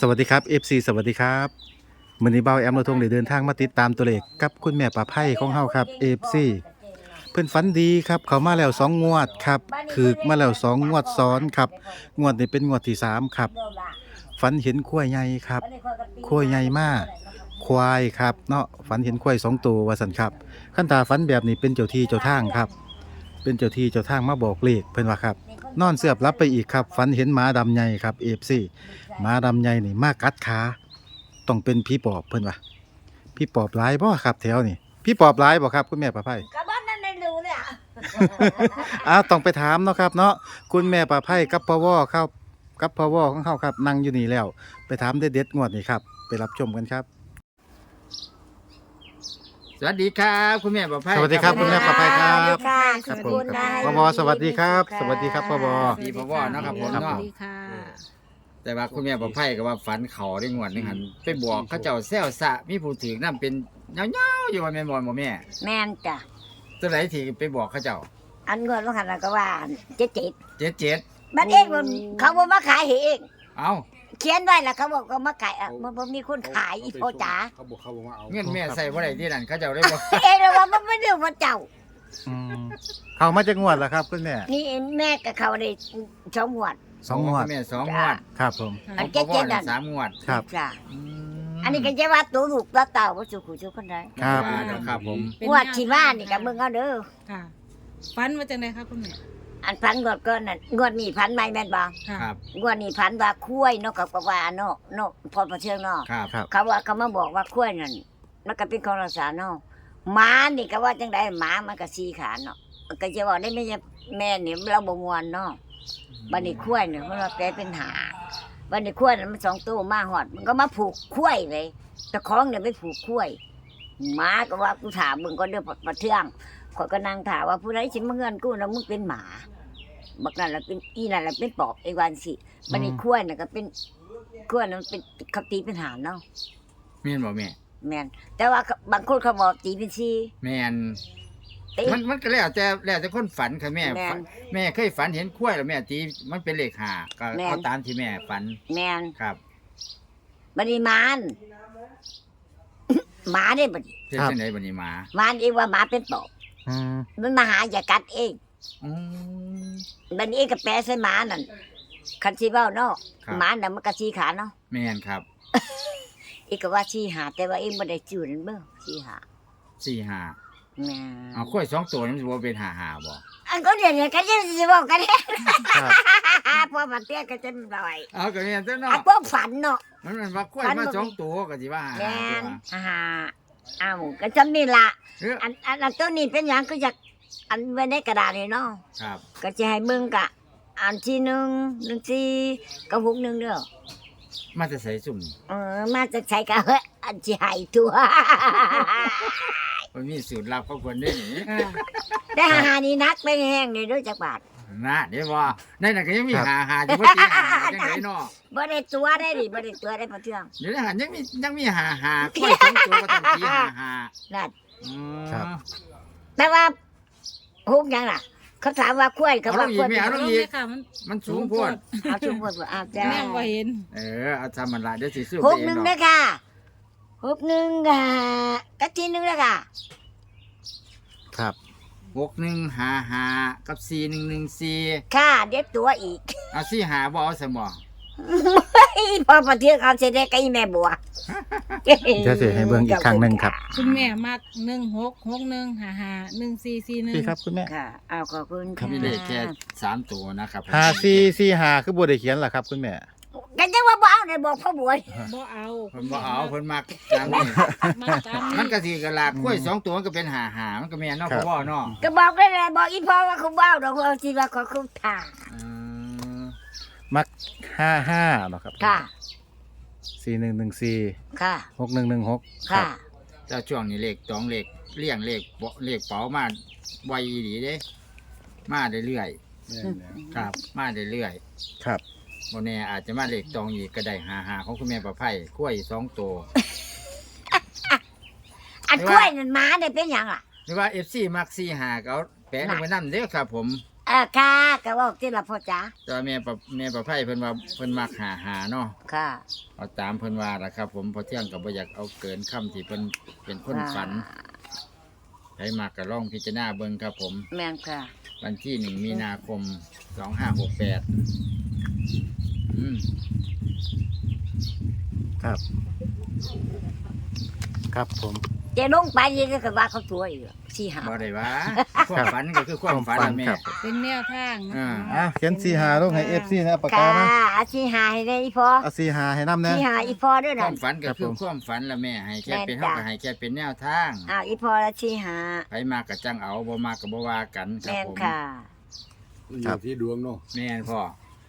สวัสดีครับ FC สวัสดีครับมื้อนี้เบาแอมเราทงได้เดินทางมาติดตามตัวเลขกับคุณแม่ป้าไพ่ของเฮาครับ FC เพิ่อนฝันดีครับ เขามาแล้วสองงวดครับถึกมาแล้วสองงวดซ้อนครับ งวดนี้เป็นงวดที่สามครับฝันเห็นควายใหญ่ครับควายใหญ่มาก ควายครับเนาะฝันเห็นควายสองตัวว่าสันครับขั้นตาฝันแบบนี้เป็นเจ้าที่เจ้าทางครับ เป็นเจ้าที่เจ้าทางมาบอกเลขเพิ่นว่าครับ นอนเสือบรับไปอีกครับ ฝันเห็นหมาดำใหญ่ครับ FC หมาดำใหญ่นี่มากัดขาต้องเป็นพี่ปอบเพิ่นว่าพี่ปอบหลายบ่ครับแถวนี่พี่ปอบหลายบ่ครับคุณแม่ป้าไพ่กระบ้านนั่นในรูเนี่ย อ้าวต้องไปถามเนาะครับเนาะคุณแม่ป้าไพ่กับพ่อวอครับกับพ่อวอของเขาครับนั่งอยู่นี่แล้ว ไปถามเด็ดๆงวดนี่ครับ ไปรับชมกันครับ สวัสดีครับ คุณแม่ประภัยสวัสดีครับคุณแม่ปลอดภัยครับสวัสดีค่ะครับขผอมณนะพ่อวอสวัสดีครับ สวัสดีครับพ่อวอสวัสดีพ่อวอเนาะครับผมครับเนาะผมดีค่ะแต่ว่าคุณแม่ประภัยก็ว่าฝันเขาได้งวดหนึงหันไปบอกเขาเจ้าแซวสะมีผู้ถือนํเป็นเงาๆอยู่ว่าแม่นบ่บ่แม่ แม่นจ้ะตัวไหนที่ไปบอกเขาเจ้าอันเงินว่าหันน่ะก็ว่าเจ็ดเจ็ดเจ็ดเจ็ดมันเองมันเขาบอกมาขายให้เอง เอ้า เขียนไว้แล้วเขาบอกก็มาขายอะมันบ่มีคนขายอีพ่อจ๋าเขาบอกเขาบอกว่าเอาเงินแม่ใส่บ่ได้ที่นั่นเขาเจ้าได้บอกเองเลยว่ามันไม่เรื่องพ่อเจ้าอืมเขามาจากงวดแล้วครับคุณแม่นี่แม่กับเขาได้สองหวดสองงวดคุณแม่สองงวดครับผมอันของพ่อวอเจ็ดๆนั่น่ะนสามงวดครับจ้ะอืมอันนี้ก็จะว่าตัวลูกตัวเต่าว่าสุขุสุขคนใดครับว่าเด้อครับผมเป็นงวดที่ว่านี่กับมึงเอาเด้อค่ะฟันมาจากไหนคะคุณแม่ อันพันงวดก่อนน่ะงวดนี้พันไม่แม่นบ่ค่ะครับงวดนี้พันว่าคุ้ยเนาะกับกว่าเนาะเนาะพอประเทืองเนาะครับครับเขาว่าเขามาบอกว่าคุ้ยนั่นมันก็เป็นของรักษาเนาะหมานี่ก็ว่าจังไดหมามันก็สีขาเนาะก็จะบอกได้ไม่ใช่แม่นี่เราบ่มวนเนาะบัดนี้คุ้ยเนี่ยมันว่าแปลเป็นหาบัดนี้คุ้ยนั่นมันสองตัวมาหอด มันก็มาผูกคุ้ยเลยแต่ของเนี่ยไม่ผูกคุ้ยหมาก็ว่ากูถามมึงก็เด้อประเทือง ข่อยก็นั่งถามว่าผู้ใดสิมาเงินกูนะมึงเป็นหมาบักนั่นละเป็นอีนั่นละเป็นปอบไอ้วันสิบัดนี้คุ้ยน่ะก็เป็นคุ้ยนั่นมันเป็นเขาตีเป็นหารเนาะแม่นบ่แม่แม่นแต่ว่าบางคนเขาบอกตีเป็นชีแม่นตีมันมันก็แล้วแต่แล้วแต่คนฝันค่ะแม่แม่นฝันแม่เคยฝันเห็นข้วยแล้วแม่ตีมันเป็นเลขห้าก็แม่น เอาตามที่แม่ฝันแม่นครับบัดนี้มาน หมาได้บัดนี้เฮ็ดครับ จังไดบัดนี้หมามานเองว่าหมาเป็นปอบ อืมมันมาหาอย่ากัดเอง อืม บัดนี้เองก็แปลใส่หมานั่นคันสิเว้าเนาะครับ หมาน่ะมันก็สีขาเนาะแม่นครับเองก็ว่าสีหาแต่ว่าเองบ่ได้จืดนั่นเบิ่งสีหาสี่ห้าแม่เอาข้วยสองตัวนี่มันสิบ่เป็นห้าห้าบ่อันก็เดี๋ยวนี้ก็จะสิบอกกันแน่ครับ พอมาเตี้ยก็จะบ่อยเอาก็แม่นตัวอัเนาะนพวกฝันเนาะ มันมันว่าข้วยฝันมาบ่สองตัวก็สิว่าห้าแม่ห้านอ่า อ้าวก็จำนี่ล่ะเอออันอันอันตัวนี้เป็นหยังก็อยากอันไว้ในกระดาษนี่เนาะครับก็จะให้มึงกะ อันที่หนึ่งหนึ่งสี่กับหกหนึ่งเด้อมาจะใส่สุ่มเออมาจะใช้กะเฮ้ยอันที่ให้ตัว มันมีสูตรลับเขาควรได้หนีค่ะแต่หานี่นักไปแห้งนี่ด้วยจักบาท นะเดี๋ยวว่าในนั้นก็ยังมีครับห้าห้าอยู่บ่ตีห้าจังไดเนาะบ่ได้ตัวได้ดิบ่ได้ตัวได้พอเทื่องเดี๋ยวนะยังมียังมีห้าห้าข้วยสองตัวก็ต้องตีห้าห้านั่นอืมครับ แต่ว่าฮุกยังล่ะ เขาถามว่าคุ้ยเขาว่าคุ้ยเอาลูกอีกไหมเอาลูลงเลยค่ะมันมันสูงโพดเอาชุบหมดบ่เอาจ้าแม่ว่าเห็นเออเอาทำมันละเดี๋ยวสิซื้อหไปกเอหนึ่งงดเด้อกอค่ะหกหนึ่งค่ะกะทีหนึ่งเด้อค่ะครับ หกหนึ่งห้าห้ากับสี่หนึ่งหนึ่งสี่ค่ะเด็ดตัวอีกเอาสี่หาบ่เอาสมอพอประเทืองเอาเสด็จกับอีแม่บัวเดี๋ยวสิให้เบิ่งอีกครั้งหนึ่งครับ คุณแม่มักหนึ่งหกหกหนึ่งห้าห้าหนึ่งสี่สี่หนึ่งพี่ครับคุณแม่ค่ะเอาขอบคุณค่ะมีเลขแค่สามตัวนะครับหาซีซีหาคือบ่ได้เขียนล่ะครับคุณแม่ กันจังว่าบ่เอาได้บอกพ่อบัวบ่เอาเพิ่นบ่เอาเพิ่นมักตามนี้มาตามมันนี้ก็สิกระลากกล้วยสองตัวมันก็เป็นหาหามันก็แม่นเนาะครัพ่บอบ่เนาะก็บอกได้เลยบอกอีพ่อว่าเขาบ่เอาดอกว่าสิว่าเขาคุ้มท่าอืมมักห้าห้าเนาะครับค่ะสี่หนึ่งหนึ่งสี่ค่ะหกหนึ่งหนึ่งหกค่ะแต่ช่วงนี้เลขตองเลขเลี่ยงเลขบ่เลขเป๋ามาไวดีเด้ มาเรื่อยเนี่ยเนี่ยๆครับ มาเรื่อยครับ ๆบ่แน่อาจจะมาเลขตองอีกก็ได้หาหาของคุณแม่ประไพกล้วยสองตัว อันกล้วยนั่นหมาได้เป็นหยังล่ะ หรือว่า FC มัก4หาก็เอาแปะลงไปนำเด้อครับ ผมอ่าค่ะก็เว่าที่ละพ่อจ๋าแต่ว่าแม่ประแม่ประไพ่เพิ่นว่าเพิ่นมักหาหาเนาะค่ะ เอาตามเพิ่นว่าล่ะครับ ผมพอเที่ยงก็บ่อยากเอาเกินคำที่เพิ่นเป็นคนฝันให้มากก็ลองพิจารณาเบิ่งครับ ผม แม่นค่ะ วันที่หนึ่งมีนาคมสองห้าหกแปดอืม ครับ ครับผมเจะลงไปยังก็ว่าเขาตัวอยู่สี่หาบ่ได้ว่าความฝันก็คือความฝันนะแม่ครับ เป็นแนวทางนะอ่าคะอะเขียนสีหาลงให้เอฟซีนะปากค่ะกานะอาชีหาให้ได้อีพอเอาสีหาให้น้ำนะชีหาอีพอด้วยควานั่นมฝันก็คือครับผมความฝันละแม่ ให้แค่แม่นเป็นจ้ะเฮาก็ให้แค่เป็นแนวทางอ้าวอีพอละชีหาไผมากก็จังเอาบ่มากก็บ่ว่ากันครับแม่นผมค่ะ อยู่ที่ดวงเนาะแม่นพ่อ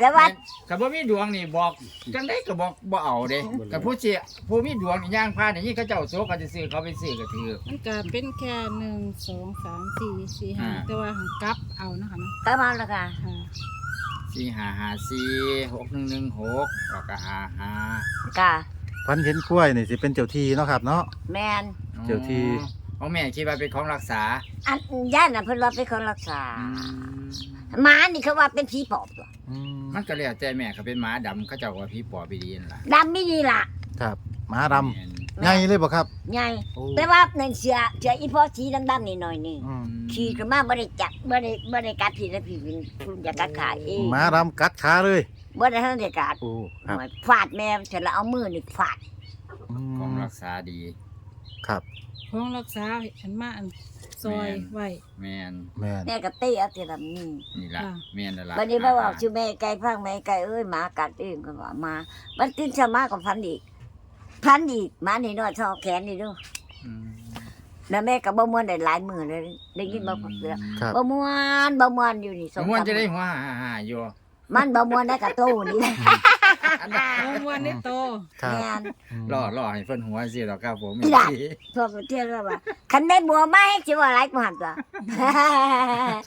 แต่ว่าก็บ่มีดวงนี่บอกจังได๋ก็บอกบ่เอาเด้ก็ผู้สิผู้มีดวงนี่ย่างพานอย่างนี้เขาเจ้าโซกก็สิซื้อเขาไปซื้อก็ถือ มันก็เป็นแค่หนึ่งสองสามสี่สี่ห้าอ่า แต่ว่าหังกลับเอานะคะเนาะก็มาแล้วค่ะค่ะสี่ห้าห้าสี่หกหนึ่งหนึ่งหกแล้วก็ห้าห้าค่ะพันเห็นกล้วยนี่สิเป็นเจ้าที่เนาะครับเนาะ แม่นเจ้าที่ ของแม่คิดว่าเป็นของรักษาอันย่านน่ะเพิ่นว่าเป็นคนรักษา อืม หมานี่เขาว่าเป็นผีปอบตัวอืมมันก็แล้วแต่แม่เขาเป็นหมาดำเขาเจ้าว่าพี่ปอบไปดีนั่นล่ะดำไม่ดีล่ะครับหมาดแม่นำใหญ่เลยบ่ครับใหญ่โอ้แต่ว่าหนึ่งเสือเสืออีพอสีดำๆนี่หน่อยหนึงอืมขี่ขึ้นมาบ่ได้จับบ่ได้บ่ได้กัดผีแล้วผีเป็นผู้อยากกัดขาเองหมาดำกัดขาเลยบ่ได้ทันได้กัดโอ้ครับหน่อยฟาดแม่เสร็จแล้วเอามือนี่ฟาดอืของมรักษาดี ครับของรักษาอันมาอันซอยแม่นไว้ แม่นแม่น แม่ก็เตะเอาแต่ละนี่นี่ล่ะค่ะ แม่นนั่นล่ะบัดนี้มาบอกชื่อแม่ไก่พังแม่ไก่เอ้ยหมากัดเองก็ว่ามามันตื่นเช้ามาก็พันอีกพันอีกหมานี่น้อยชอแขนนี่ดูอืมแล้วแม่ก็บ่ม่วนได้หลายมื้อเลยได้ยินบ่เสือครับ บ่ม่วนบ่ม่วนอยู่นี่สสองมมติสามจะได้หัวหาหาอยู่มันบ่ม่วนได้กับตู้นี่ อันนั้นโอ้วันนี้โต ครับแม่นมล่อล่อให้เพิ่นหัวสิหรอกครับผมอีหล่ะพวกเที่ยวแล้วว่าคันได้บัวมาให้สิว่าหลายกว่าหั่นตัว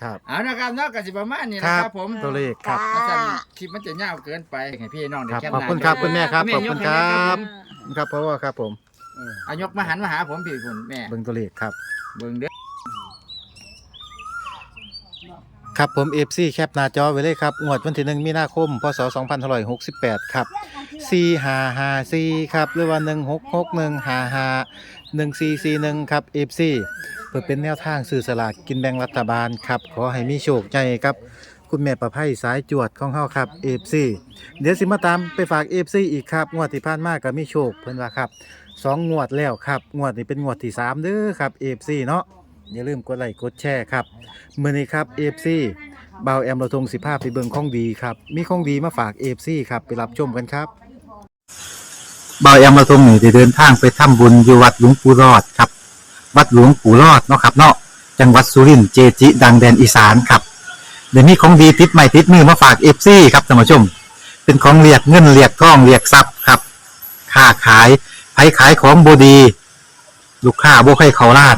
ครับ เอานะครับเนาะก็สิประมาณนี้คนะรับครับผมตัวเลขครับค่ะอาจารย์คลิปมันจะยาวเกินไปให้พี่น้องได้ครับแคปขอบหน้าคุณครับจคุณแม่ครับแม่ขอบคุณยกให้คแม่รับผมครับเพราะว่าครับผมเอายกมาหันมาหาผมพี่คุณแม่เบิ่งตัวเลขครับ เบิ่งเด้อ ครับผม FC แคปหน้าจอไว้เลยครับงวดวันที่1มีนาคม พศ2568ครับ4554ครับหรือว่า166155 1441ครับ FC เพื่อเป็นแนวทางสื่อสลากกินแบ่งรัฐบาลครับ ขอให้มีโชคใจครับ คุณแม่ประไพสายจวดของเฮาครับ FC เดี๋ยวสิมาตามไปฝาก FC อีกครับ งวดที่ผ่านมาก็มีโชคเพิ่นว่าครับสองงวดแล้วครับ งวดนี้เป็นงวดที่สามเด้อครับ FC เนาะ อย่าลืมกดไลค์กดแชร์ครับเมื้อนี้ครับ FC บ่าวแอมเราทงสิภาพไปเบิงของดีครับมีของดีมาฝาก FC ครับไปรับชมกันครับบ่าวแอมเราทงนี่ได้เดินทางไปทำบุญอยู่วัดหลวงปู่รอดครับ วัดหลวงปู่รอดเนาะครับเนาะจังหวัดสุรินทร์เจจิ ดังแดนอีสานครับเดี๋ยวนี้ของดีติดใหม่ติดมือมาฝาก FC ครับท่านผู้ชม เป็นของเรียกเงินเรียกทองเรียกทรัพย์ครับค้าขายไผขายของบดี ลูกค้าบ่ใครเขาล้าน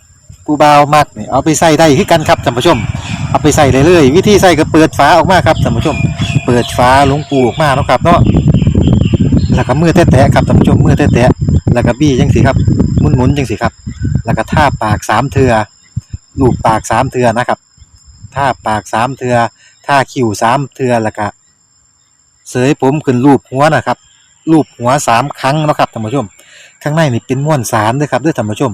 ผู้บ่าวมักนี่เอาไปใส่ได้คือกันครับท่านผู้ชม เอาไปใส่เลยเลยวิธีใส่ก็เปิดฝาออกมาครับท่านผู้ชม เปิดฝาหลวงปูออกมาเนาะครับเนาะแล้วก็มือแตะๆครับท่านผู้ชมมือแตะๆแล้วก็บี้จังสิครับหมุนๆจังสิครับ แล้วก็ท่าปากสามเทือลูบปากสามเทือนะครับท่าปากสามเทือท่าคิ้วสามเทือแล้วก็เสยผมขึ้นรูปหัวนะครับรูปหัวสามครั้งเนาะครับท่านผู้ชม ข้างในนี่เป็นม้วนสารด้วยครับด้วยท่านผู้ชม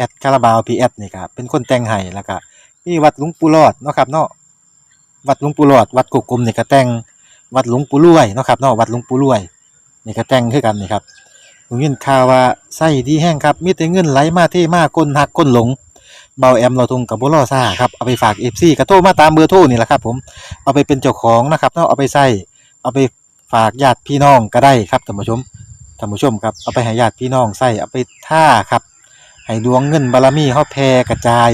อดคาราบาวพีแอดนี่ครับเป็นคนแต่งให้แล้วก็มีวัดหลวงปู่รอดเนาะครับเนาะวัดหลวงปู่รอด วัดกกกลมนี่ก็แต่งวัดหลวงปู่รวยเนาะครับเนาะวัดหลวงปู่รวยนี่ก็แต่งคือกันนี่ครับผมยินข่าวว่าไส้ดีแห้งครับมีแต่เงินไหลมาเทมาคนหักคนหลงเบาแอมเราทงกับบุรอซ่าครับเอาไปฝากเอฟซีกระโทรมาตามเบอร์โทรนี่แหละครับผมเอาไปเป็นเจ้าของนะครับเนาะเอาไปใส่เอาไปฝากญาติพี่น้องก็ได้ครับท่านผู้ชมท่านผู้ชมครับเอาไปให้ญาติพี่น้องใส่เอาไปท่าครับ ให้ดวงเงินบารมีเฮาแผ่กระจาย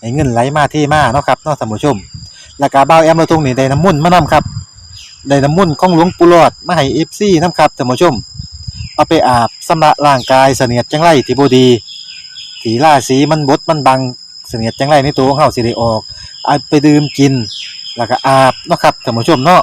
ให้เงินไหลมาเทมาเนาะครับเนาะท่านผู้ชมแล้วก็เบาแอมเราทงนี่ได้น้ำมุ่นมานํครับได้น้ำมุ่นของหลวงปู่หลอดมาให้เอฟซีนํครับท่านผู้ชม เอาไปอาบสำระร่างกายเสนียดจังไรที่บดีถีล่าสีมันบดมันบังเสนียดจังไรในตัวของเฮาสิได้ออกเอาไปดื่มกิน แล้วก็อาบเนาะครับท่านผู้ชมเนาะ